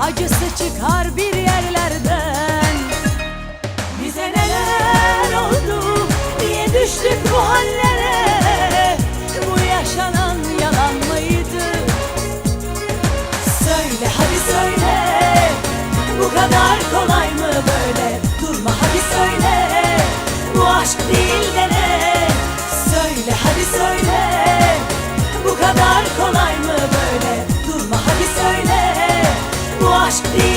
Acısı çıkar bir yerlerden. Bize neler oldu diye düştük bu hallere. Bu yaşanan yalan mıydı? Söyle hadi söyle. Bu kadar kolay mı böyle? Durma hadi söyle. Bu aşk değil. nós criamos.